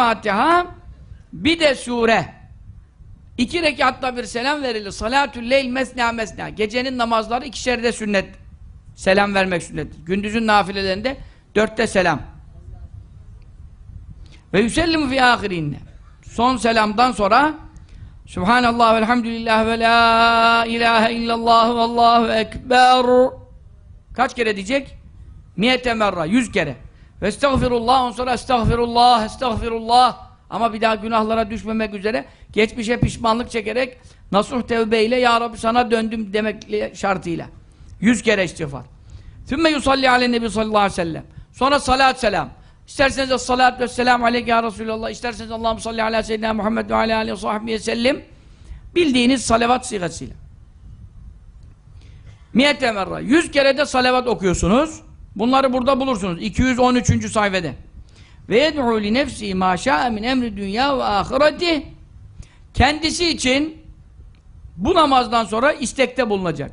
Fatiha bir de sure. İki rekatta bir selam verilir. Salatül leyl mesna mesna. Gecenin namazları ikişer de sünnet. Selam vermek sünnet. Gündüzün nafilelerinde dörtte selam. Ve yüsellimu fi ahirinne. Son selamdan sonra Subhanallah ve elhamdülillah ve la ilahe illallah ve allahu ekber. Kaç kere diyecek? Miyete merra. Yüz kere. Estağfirullah. Ondan sonra estağfirullah, estağfirullah. Ama bir daha günahlara düşmemek üzere geçmişe pişmanlık çekerek nasuh tevbeyle Ya Rabbi sana döndüm demek şartıyla. Yüz kere istiğfar. Sümme yusalli aleyhi nebi sallallahu aleyhi ve sellem. Sonra salat selam. İsterseniz salat ve selam aleyke ya Resulallah. İsterseniz Allah'ım salli ala seyyidina Muhammed ve ala aleyhi sahbihi sellem. Bildiğiniz salavat sigasıyla. Miyete merra. Yüz kere de salavat okuyorsunuz. Bunları burada bulursunuz. 213. sayfede. Ve yed'u li nefsi ma şa'a min emri dünya ve ahireti. Kendisi için bu namazdan sonra istekte bulunacak.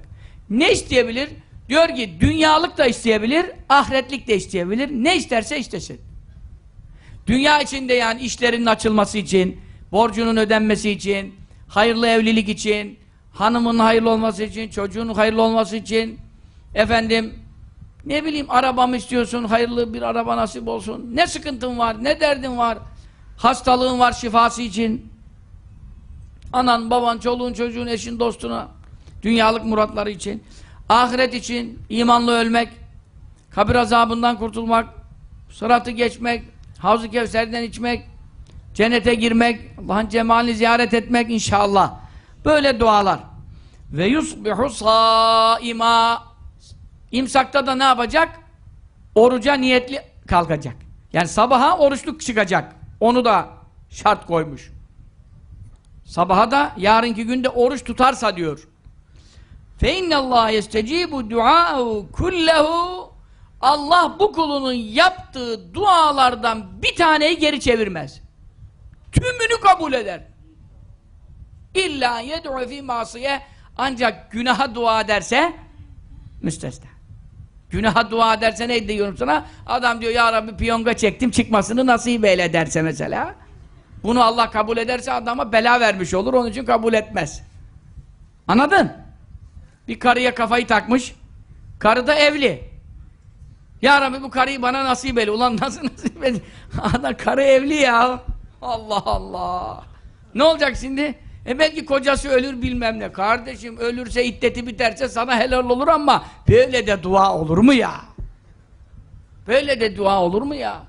Ne isteyebilir? Diyor ki dünyalık da isteyebilir, ahiretlik de isteyebilir. Ne isterse istesin. Dünya içinde yani işlerinin açılması için, borcunun ödenmesi için, hayırlı evlilik için, hanımın hayırlı olması için, çocuğun hayırlı olması için, efendim, ne bileyim arabamı istiyorsun, hayırlı bir araba nasip olsun. Ne sıkıntın var, ne derdin var, hastalığın var şifası için. Anan, baban, çoluğun, çocuğun, eşin, dostuna, dünyalık muratları için, ahiret için, imanlı ölmek, kabir azabından kurtulmak, sıratı geçmek, Havz-ı Kevser'den içmek, cennete girmek, Allah'ın cemalini ziyaret etmek inşallah. Böyle dualar. Ve yusbihu saima İmsakta da ne yapacak? Oruca niyetli kalkacak. Yani sabaha oruçluk çıkacak. Onu da şart koymuş. Sabaha da yarınki günde oruç tutarsa diyor. Fe innallâhe yestecibu duâhu kullehu Allah bu kulunun yaptığı dualardan bir taneyi geri çevirmez. Tümünü kabul eder. İlla yed'u fî masiye ancak günaha dua ederse müstesna. Günaha dua ederse ne diyorum sana? Adam diyor ya Rabbi piyonga çektim çıkmasını nasip eyle derse mesela. Bunu Allah kabul ederse adama bela vermiş olur onun için kabul etmez. Anladın? Bir karıya kafayı takmış. Karı da evli. Ya Rabbi bu karıyı bana nasip eyle. Ulan nasıl nasip eyle? Adam karı evli ya. Allah Allah. Ne olacak şimdi? E belki kocası ölür bilmem ne. Kardeşim ölürse iddeti biterse sana helal olur ama böyle de dua olur mu ya? Böyle de dua olur mu ya?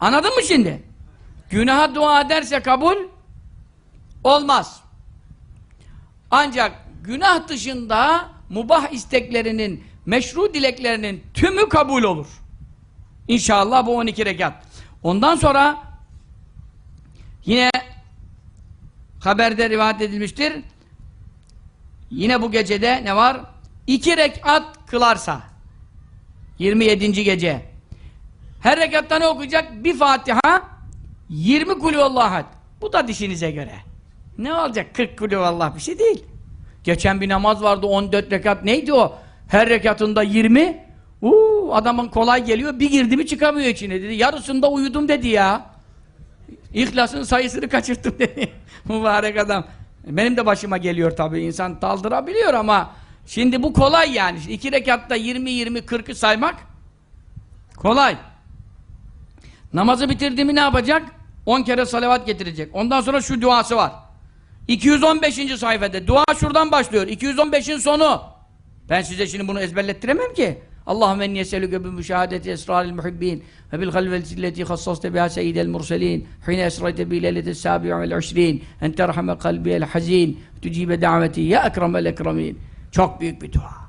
Anladın mı şimdi? Günaha dua ederse kabul olmaz. Ancak günah dışında mubah isteklerinin, meşru dileklerinin tümü kabul olur. İnşallah bu 12 rekat. Ondan sonra yine haberde rivayet edilmiştir. Yine bu gecede ne var? İki rekat kılarsa 27. gece her rekatta ne okuyacak? Bir Fatiha 20 kulüvallahu Bu da dişinize göre. Ne olacak? 40 kulüvallah bir şey değil. Geçen bir namaz vardı 14 rekat. Neydi o? Her rekatında 20. Uuu adamın kolay geliyor. Bir girdi mi çıkamıyor içine dedi. Yarısında uyudum dedi ya. İhlasın sayısını kaçırttım dedi. Mübarek adam. Benim de başıma geliyor tabii. insan daldırabiliyor ama şimdi bu kolay yani. İki rekatta 20 20 40'ı saymak kolay. Namazı bitirdi mi ne yapacak? 10 kere salavat getirecek. Ondan sonra şu duası var. 215. sayfada. Dua şuradan başlıyor. 215'in sonu. Ben size şimdi bunu ezberlettiremem ki. Allahümme enne yeselüke bi müşahadeti esraril muhibbin ve bil halveti leti khassaste biha seyyidel murselin hine esrayte bi leyleti sabi'u vel uşrin en terhame kalbiyel hazin tücibe daveti ya ekremel ekremin çok büyük bir dua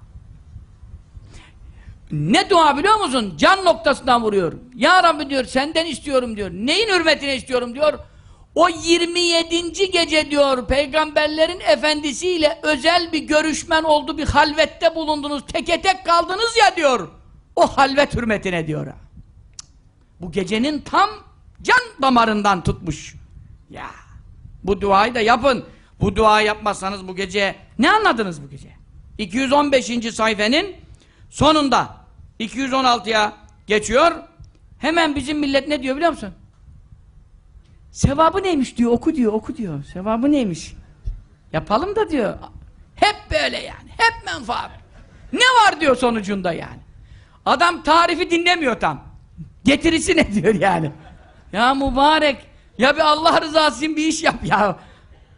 ne dua biliyor musun? Can noktasından vuruyor. Ya Rabbi diyor senden istiyorum diyor. Neyin hürmetine istiyorum diyor. O 27. gece diyor peygamberlerin efendisiyle özel bir görüşmen oldu bir halvette bulundunuz teke tek kaldınız ya diyor. O halvet hürmetine diyor. Bu gecenin tam can damarından tutmuş. Ya bu duayı da yapın. Bu duayı yapmazsanız bu gece ne anladınız bu gece? 215. sayfenin sonunda 216'ya geçiyor. Hemen bizim millet ne diyor biliyor musun Sevabı neymiş diyor, oku diyor, oku diyor. Sevabı neymiş? Yapalım da diyor. Hep böyle yani, hep menfaat. Ne var diyor sonucunda yani. Adam tarifi dinlemiyor tam. Getirisi ne diyor yani. Ya mübarek, ya bir Allah rızası için bir iş yap ya.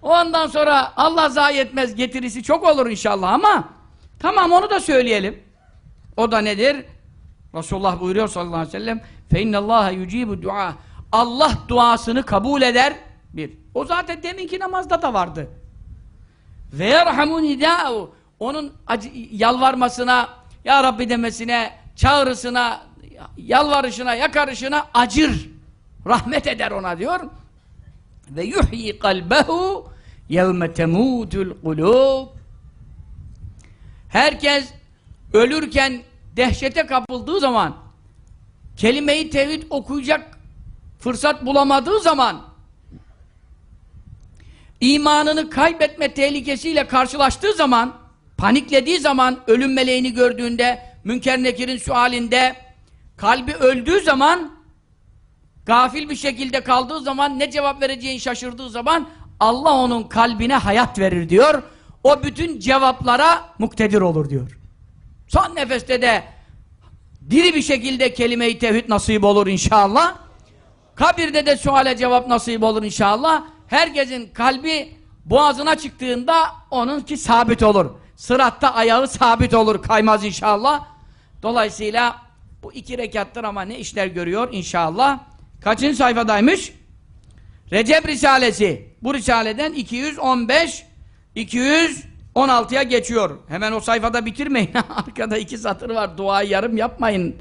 Ondan sonra Allah zayi etmez getirisi çok olur inşallah ama tamam onu da söyleyelim. O da nedir? Resulullah buyuruyor sallallahu aleyhi ve sellem فَاِنَّ اللّٰهَ يُجِيبُ dua. Allah duasını kabul eder. Bir. O zaten deminki namazda da vardı. Ve yerhamun idâ'u. Onun yalvarmasına, Ya Rabbi demesine, çağrısına, yalvarışına, yakarışına acır. Rahmet eder ona diyor. Ve yuhyi kalbehu yevme temutul kulub. Herkes ölürken dehşete kapıldığı zaman kelime-i tevhid okuyacak fırsat bulamadığı zaman imanını kaybetme tehlikesiyle karşılaştığı zaman paniklediği zaman ölüm meleğini gördüğünde Münker Nekir'in sualinde kalbi öldüğü zaman gafil bir şekilde kaldığı zaman ne cevap vereceğini şaşırdığı zaman Allah onun kalbine hayat verir diyor. O bütün cevaplara muktedir olur diyor. Son nefeste de diri bir şekilde kelime-i tevhid nasip olur inşallah. Kabirde de suale cevap nasip olur inşallah. Herkesin kalbi boğazına çıktığında onunki sabit olur. Sıratta ayağı sabit olur, kaymaz inşallah. Dolayısıyla bu iki rekattır ama ne işler görüyor inşallah. Kaçıncı sayfadaymış? Recep Risalesi. Bu Risale'den 215 216'ya geçiyor. Hemen o sayfada bitirmeyin. Arkada iki satır var. Duayı yarım yapmayın.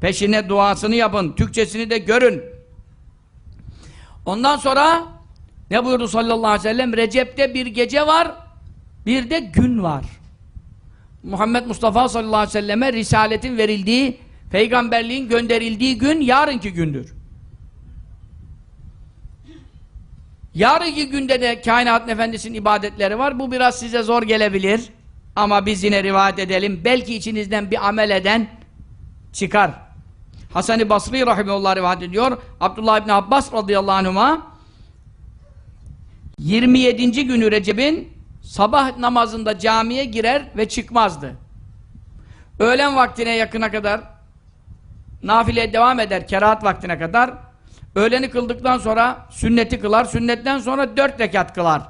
Peşine duasını yapın. Türkçesini de görün. Ondan sonra ne buyurdu sallallahu aleyhi ve sellem? Recep'te bir gece var, bir de gün var. Muhammed Mustafa sallallahu aleyhi ve selleme risaletin verildiği, peygamberliğin gönderildiği gün yarınki gündür. Yarınki günde de kainatın efendisinin ibadetleri var. Bu biraz size zor gelebilir. Ama biz yine rivayet edelim. Belki içinizden bir amel eden çıkar. Hasan-ı Basri rahimehullah rivayet ediyor. Abdullah İbni Abbas radıyallahu anhuma 27. günü Recep'in sabah namazında camiye girer ve çıkmazdı. Öğlen vaktine yakına kadar nafileye devam eder kerahat vaktine kadar. Öğleni kıldıktan sonra sünneti kılar. Sünnetten sonra dört rekat kılar.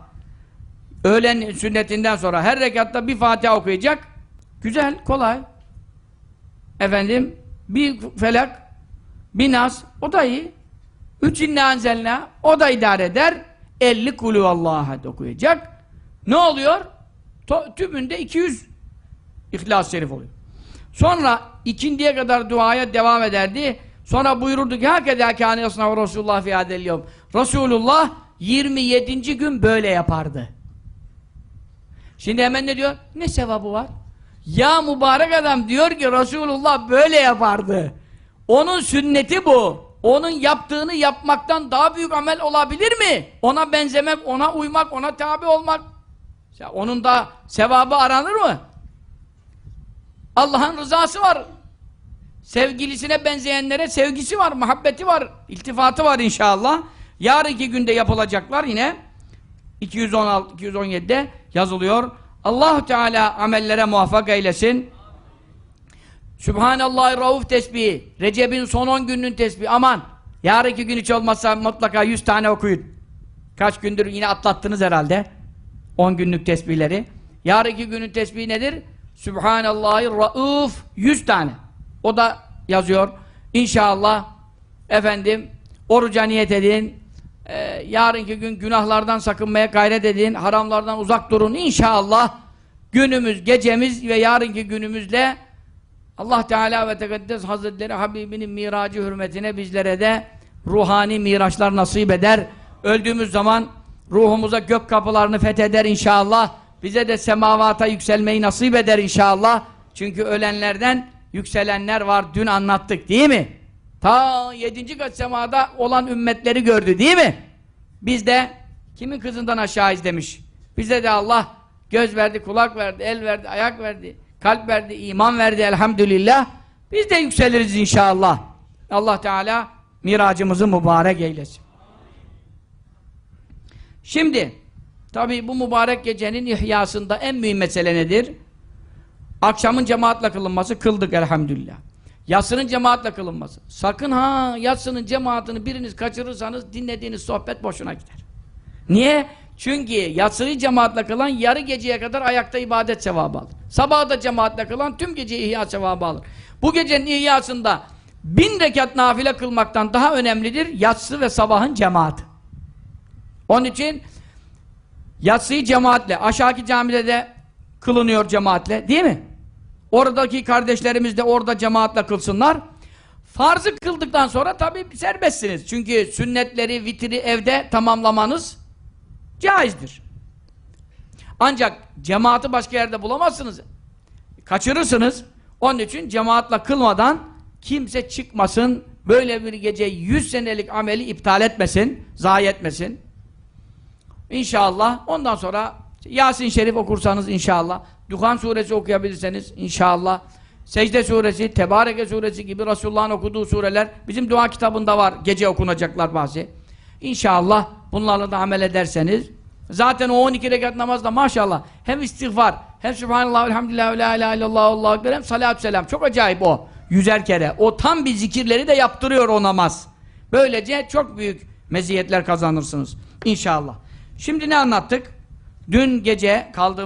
Öğlen sünnetinden sonra her rekatta bir Fatiha okuyacak. Güzel, kolay. Efendim, bir felak, bir nas, o da iyi. Üç inne anzelna, o da idare eder. Elli kulü Allah'a okuyacak. Ne oluyor? Tümünde 200 İhlas-ı Şerif oluyor. Sonra ikindiye kadar duaya devam ederdi. Sonra buyururdu ki hakeza kâne yasnav Resulullah fi adel Resulullah 27. gün böyle yapardı. Şimdi hemen ne diyor? Ne sevabı var? Ya mübarek adam diyor ki Resulullah böyle yapardı. Onun sünneti bu. Onun yaptığını yapmaktan daha büyük amel olabilir mi? Ona benzemek, ona uymak, ona tabi olmak. Ya onun da sevabı aranır mı? Allah'ın rızası var. Sevgilisine benzeyenlere sevgisi var, muhabbeti var, iltifatı var inşallah. Yarınki günde yapılacaklar yine 216 217'de yazılıyor. Allah Teala amellere muvaffak eylesin. Sübhanallah Rauf tesbihi. Recep'in son 10 gününün tesbihi. Aman yarınki gün hiç olmazsa mutlaka 100 tane okuyun. Kaç gündür yine atlattınız herhalde. 10 günlük tesbihleri. Yarınki günün tesbihi nedir? Sübhanallahi Rauf 100 tane. O da yazıyor. İnşallah efendim oruca niyet edin. Ee, yarınki gün günahlardan sakınmaya gayret edin. Haramlardan uzak durun. İnşallah günümüz, gecemiz ve yarınki günümüzle Allah Teala ve Tekaddes Hazretleri Habibinin miracı hürmetine bizlere de ruhani miraçlar nasip eder. Öldüğümüz zaman ruhumuza gök kapılarını fetheder inşallah. Bize de semavata yükselmeyi nasip eder inşallah. Çünkü ölenlerden yükselenler var. Dün anlattık değil mi? Ta yedinci kat semada olan ümmetleri gördü değil mi? Biz de kimin kızından aşağıyız demiş. Bize de Allah göz verdi, kulak verdi, el verdi, ayak verdi, kalp verdi, iman verdi elhamdülillah. Biz de yükseliriz inşallah. Allah Teala miracımızı mübarek eylesin. Şimdi tabi bu mübarek gecenin ihyasında en mühim mesele nedir? Akşamın cemaatle kılınması kıldık elhamdülillah. Yatsının cemaatle kılınması. Sakın ha yatsının cemaatini biriniz kaçırırsanız dinlediğiniz sohbet boşuna gider. Niye? Çünkü yatsıyı cemaatle kılan yarı geceye kadar ayakta ibadet sevabı alır. Sabahı da cemaatle kılan tüm gece ihya sevabı alır. Bu gecenin ihyasında bin rekat nafile kılmaktan daha önemlidir yatsı ve sabahın cemaati. Onun için yatsıyı cemaatle, aşağıki camide de kılınıyor cemaatle değil mi? Oradaki kardeşlerimiz de orada cemaatle kılsınlar. Farzı kıldıktan sonra tabi serbestsiniz. Çünkü sünnetleri, vitri evde tamamlamanız caizdir. Ancak cemaati başka yerde bulamazsınız. Kaçırırsınız. Onun için cemaatle kılmadan kimse çıkmasın. Böyle bir gece 100 senelik ameli iptal etmesin, zayi etmesin. İnşallah. Ondan sonra Yasin Şerif okursanız inşallah. Duhan suresi okuyabilirseniz inşallah. Secde suresi, Tebareke suresi gibi Resulullah'ın okuduğu sureler bizim dua kitabında var. Gece okunacaklar bazı. İnşallah bunlarla da amel ederseniz zaten o 12 rekat namazda maşallah hem istiğfar hem Subhanallah, Elhamdülillah, La ilahe illallah, Allahu Ekber hem salatü selam. Çok acayip o. Yüzer kere. O tam bir zikirleri de yaptırıyor o namaz. Böylece çok büyük meziyetler kazanırsınız. İnşallah. Şimdi ne anlattık? Dün gece kaldığımız